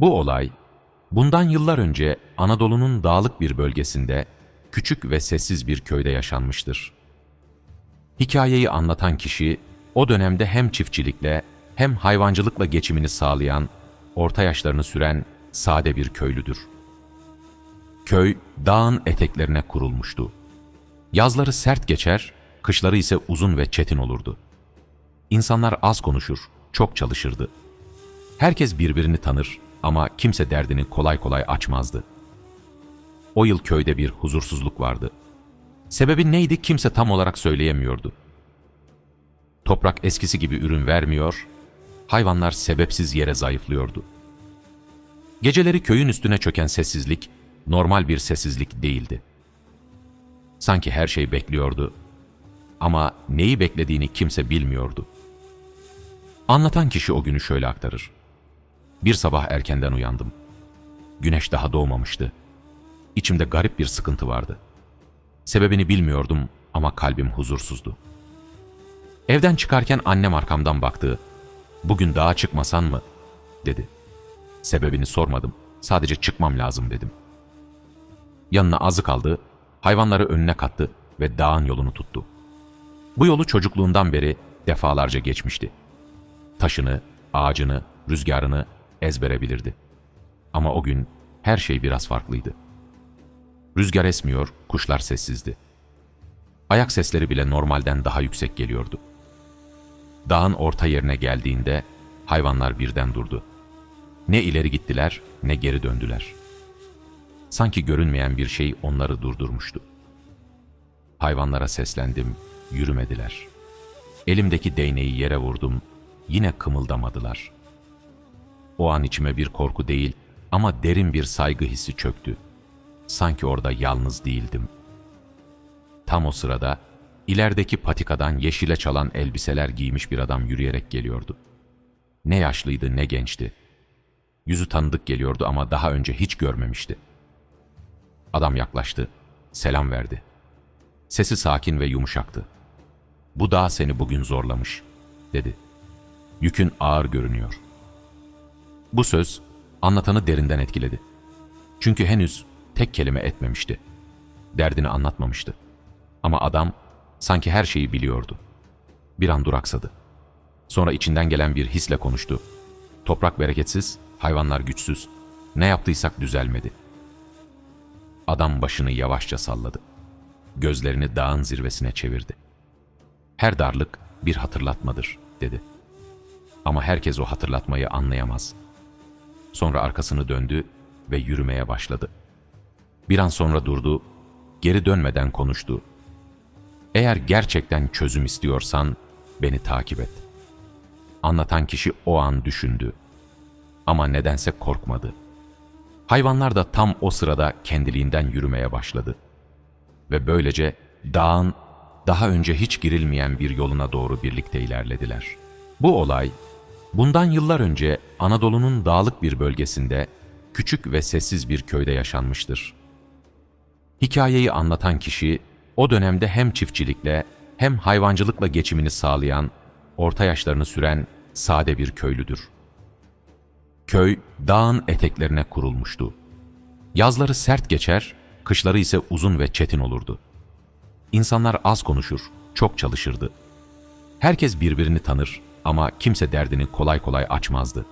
Bu olay, bundan yıllar önce Anadolu'nun dağlık bir bölgesinde küçük ve sessiz bir köyde yaşanmıştır. Hikayeyi anlatan kişi, o dönemde hem çiftçilikle hem hayvancılıkla geçimini sağlayan, orta yaşlarını süren sade bir köylüdür. Köy, dağın eteklerine kurulmuştu. Yazları sert geçer, kışları ise uzun ve çetin olurdu. İnsanlar az konuşur, çok çalışırdı. Herkes birbirini tanır ama kimse derdini kolay kolay açmazdı. O yıl köyde bir huzursuzluk vardı. Sebebi neydi kimse tam olarak söyleyemiyordu. Toprak eskisi gibi ürün vermiyor, hayvanlar sebepsiz yere zayıflıyordu. Geceleri köyün üstüne çöken sessizlik normal bir sessizlik değildi. Sanki her şey bekliyordu ama neyi beklediğini kimse bilmiyordu. Anlatan kişi o günü şöyle aktarır. Bir sabah erkenden uyandım. Güneş daha doğmamıştı. İçimde garip bir sıkıntı vardı. Sebebini bilmiyordum ama kalbim huzursuzdu. Evden çıkarken annem arkamdan baktı. Bugün dağa çıkmasan mı? dedi. Sebebini sormadım. Sadece çıkmam lazım dedim. Yanına azık aldı, hayvanları önüne kattı ve dağın yolunu tuttu. Bu yolu çocukluğundan beri defalarca geçmişti. Taşını, ağacını, rüzgarını ezbere bilirdi. Ama o gün her şey biraz farklıydı. Rüzgar esmiyor, kuşlar sessizdi. Ayak sesleri bile normalden daha yüksek geliyordu. Dağın orta yerine geldiğinde hayvanlar birden durdu. Ne ileri gittiler ne geri döndüler. Sanki görünmeyen bir şey onları durdurmuştu. Hayvanlara seslendim, yürümediler. Elimdeki değneği yere vurdum, yine kımıldamadılar. O an içime bir korku değil ama derin bir saygı hissi çöktü. Sanki orada yalnız değildim. Tam o sırada ilerideki patikadan yeşile çalan elbiseler giymiş bir adam yürüyerek geliyordu. Ne yaşlıydı ne gençti. Yüzü tanıdık geliyordu ama daha önce hiç görmemişti. Adam yaklaştı, selam verdi. Sesi sakin ve yumuşaktı. Bu dağ seni bugün zorlamış, dedi. Yükün ağır görünüyor. Bu söz anlatanı derinden etkiledi. Çünkü henüz tek kelime etmemişti. Derdini anlatmamıştı. Ama adam sanki her şeyi biliyordu. Bir an duraksadı. Sonra içinden gelen bir hisle konuştu. Toprak bereketsiz, hayvanlar güçsüz. Ne yaptıysak düzelmedi. Adam başını yavaşça salladı. Gözlerini dağın zirvesine çevirdi. Her darlık bir hatırlatmadır, dedi. Ama herkes o hatırlatmayı anlayamaz. Sonra arkasını döndü ve yürümeye başladı. Bir an sonra durdu, geri dönmeden konuştu. Eğer gerçekten çözüm istiyorsan beni takip et. Anlatan kişi o an düşündü. Ama nedense korkmadı. Hayvanlar da tam o sırada kendiliğinden yürümeye başladı. Ve böylece dağın daha önce hiç girilmeyen bir yoluna doğru birlikte ilerlediler. Bu olay, bundan yıllar önce Anadolu'nun dağlık bir bölgesinde küçük ve sessiz bir köyde yaşanmıştır. Hikayeyi anlatan kişi, o dönemde hem çiftçilikle hem hayvancılıkla geçimini sağlayan, orta yaşlarını süren sade bir köylüdür. Köy, dağın eteklerine kurulmuştu. Yazları sert geçer, kışları ise uzun ve çetin olurdu. İnsanlar az konuşur, çok çalışırdı. Herkes birbirini tanır ama kimse derdini kolay kolay açmazdı.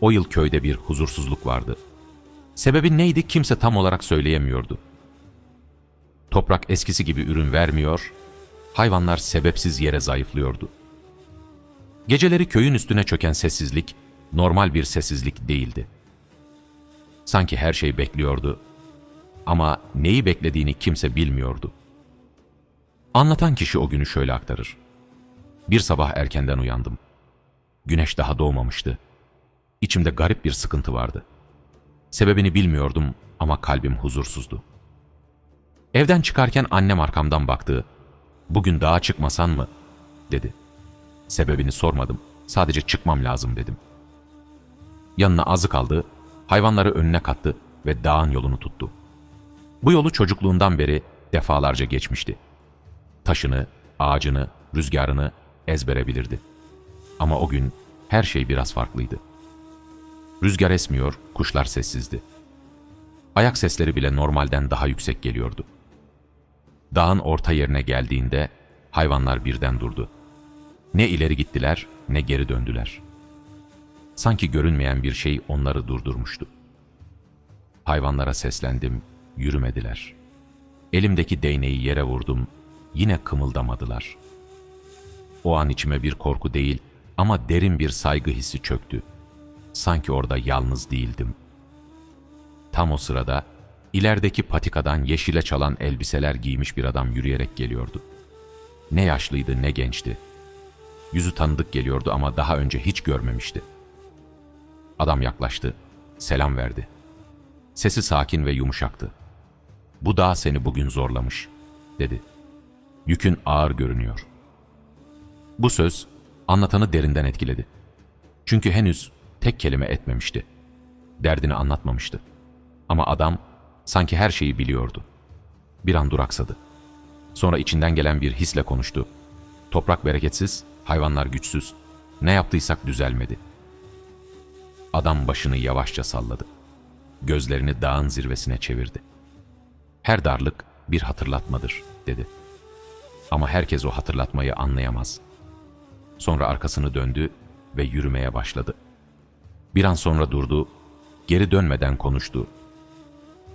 O yıl köyde bir huzursuzluk vardı. Sebebi neydi kimse tam olarak söyleyemiyordu. Toprak eskisi gibi ürün vermiyor, hayvanlar sebepsiz yere zayıflıyordu. Geceleri köyün üstüne çöken sessizlik normal bir sessizlik değildi. Sanki her şey bekliyordu ama neyi beklediğini kimse bilmiyordu. Anlatan kişi o günü şöyle aktarır. Bir sabah erkenden uyandım. Güneş daha doğmamıştı. İçimde garip bir sıkıntı vardı. Sebebini bilmiyordum ama kalbim huzursuzdu. Evden çıkarken annem arkamdan baktı. Bugün dağa çıkmasan mı? dedi. Sebebini sormadım. Sadece çıkmam lazım dedim. Yanına azık aldı, hayvanları önüne kattı ve dağın yolunu tuttu. Bu yolu çocukluğundan beri defalarca geçmişti. Taşını, ağacını, rüzgarını ezbere bilirdi. Ama o gün her şey biraz farklıydı. Rüzgar esmiyor, kuşlar sessizdi. Ayak sesleri bile normalden daha yüksek geliyordu. Dağın orta yerine geldiğinde hayvanlar birden durdu. Ne ileri gittiler ne geri döndüler. Sanki görünmeyen bir şey onları durdurmuştu. Hayvanlara seslendim, yürümediler. Elimdeki değneği yere vurdum, yine kımıldamadılar. O an içime bir korku değil ama derin bir saygı hissi çöktü. Sanki orada yalnız değildim. Tam o sırada ilerideki patikadan yeşile çalan elbiseler giymiş bir adam yürüyerek geliyordu. Ne yaşlıydı ne gençti. Yüzü tanıdık geliyordu ama daha önce hiç görmemişti. Adam yaklaştı, selam verdi. Sesi sakin ve yumuşaktı. Bu dağ seni bugün zorlamış, dedi. Yükün ağır görünüyor. Bu söz anlatanı derinden etkiledi. Çünkü henüz tek kelime etmemişti. Derdini anlatmamıştı. Ama adam sanki her şeyi biliyordu. Bir an duraksadı. Sonra içinden gelen bir hisle konuştu. Toprak bereketsiz, hayvanlar güçsüz. Ne yaptıysak düzelmedi. Adam başını yavaşça salladı. Gözlerini dağın zirvesine çevirdi. Her darlık bir hatırlatmadır, dedi. Ama herkes o hatırlatmayı anlayamaz. Sonra arkasını döndü ve yürümeye başladı. Bir an sonra durdu, geri dönmeden konuştu.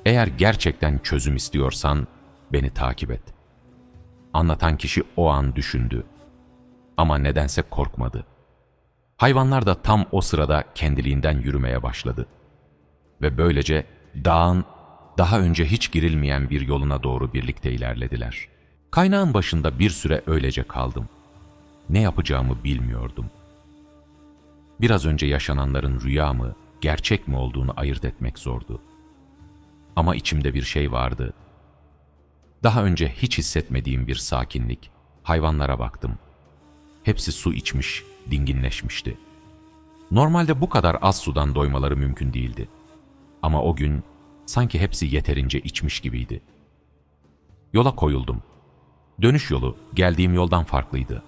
Eğer gerçekten çözüm istiyorsan beni takip et. Anlatan kişi o an düşündü. Ama nedense korkmadı. Hayvanlar da tam o sırada kendiliğinden yürümeye başladı. Ve böylece dağın daha önce hiç girilmeyen bir yoluna doğru birlikte ilerlediler. Kaynağın başında bir süre öylece kaldım. Ne yapacağımı bilmiyordum. Biraz önce yaşananların rüya mı, gerçek mi olduğunu ayırt etmek zordu. Ama içimde bir şey vardı. Daha önce hiç hissetmediğim bir sakinlik. Hayvanlara baktım. Hepsi su içmiş, dinginleşmişti. Normalde bu kadar az sudan doymaları mümkün değildi. Ama o gün sanki hepsi yeterince içmiş gibiydi. Yola koyuldum. Dönüş yolu geldiğim yoldan farklıydı.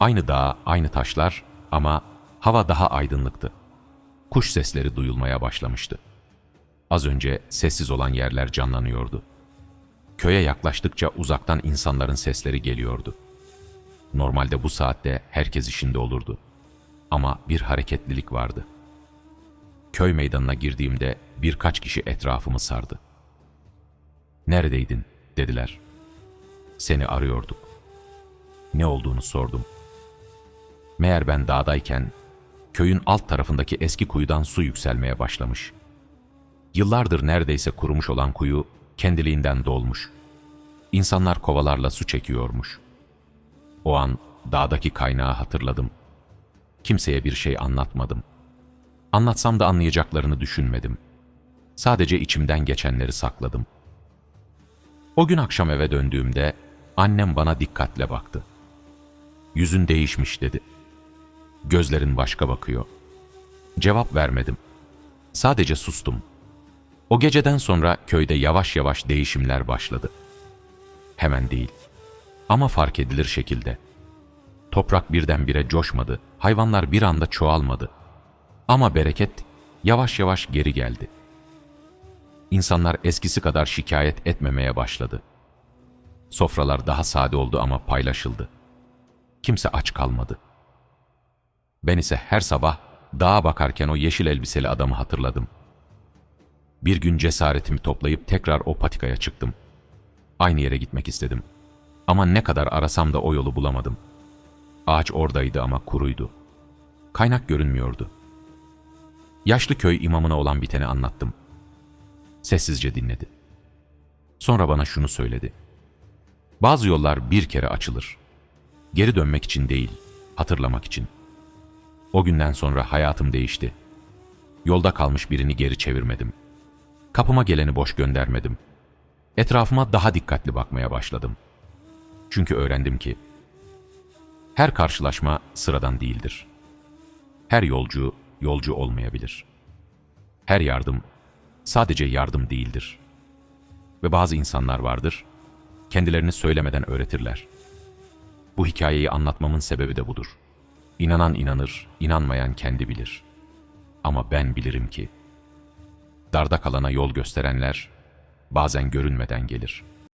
Aynı dağ, aynı taşlar ama hava daha aydınlıktı. Kuş sesleri duyulmaya başlamıştı. Az önce sessiz olan yerler canlanıyordu. Köye yaklaştıkça uzaktan insanların sesleri geliyordu. Normalde bu saatte herkes işinde olurdu. Ama bir hareketlilik vardı. Köy meydanına girdiğimde birkaç kişi etrafımı sardı. Neredeydin? dediler. Seni arıyorduk. Ne olduğunu sordum. Meğer ben dağdayken köyün alt tarafındaki eski kuyudan su yükselmeye başlamış. Yıllardır neredeyse kurumuş olan kuyu kendiliğinden dolmuş. İnsanlar kovalarla su çekiyormuş. O an dağdaki kaynağı hatırladım. Kimseye bir şey anlatmadım. Anlatsam da anlayacaklarını düşünmedim. Sadece içimden geçenleri sakladım. O gün akşam eve döndüğümde annem bana dikkatle baktı. Yüzün değişmiş dedi. Gözlerin başka bakıyor. Cevap vermedim. Sadece sustum. O geceden sonra köyde yavaş yavaş değişimler başladı. Hemen değil. Ama fark edilir şekilde. Toprak birdenbire coşmadı, hayvanlar bir anda çoğalmadı. Ama bereket yavaş yavaş geri geldi. İnsanlar eskisi kadar şikayet etmemeye başladı. Sofralar daha sade oldu ama paylaşıldı. Kimse aç kalmadı. Ben ise her sabah dağa bakarken o yeşil elbiseli adamı hatırladım. Bir gün cesaretimi toplayıp tekrar o patikaya çıktım. Aynı yere gitmek istedim. Ama ne kadar arasam da o yolu bulamadım. Ağaç oradaydı ama kuruydu. Kaynak görünmüyordu. Yaşlı köy imamına olan biteni anlattım. Sessizce dinledi. Sonra bana şunu söyledi. Bazı yollar bir kere açılır. Geri dönmek için değil, hatırlamak için. O günden sonra hayatım değişti. Yolda kalmış birini geri çevirmedim. Kapıma geleni boş göndermedim. Etrafıma daha dikkatli bakmaya başladım. Çünkü öğrendim ki her karşılaşma sıradan değildir. Her yolcu yolcu olmayabilir. Her yardım sadece yardım değildir. Ve bazı insanlar vardır, kendilerini söylemeden öğretirler. Bu hikayeyi anlatmamın sebebi de budur. İnanan inanır, inanmayan kendi bilir. Ama ben bilirim ki, darda kalana yol gösterenler bazen görünmeden gelir.''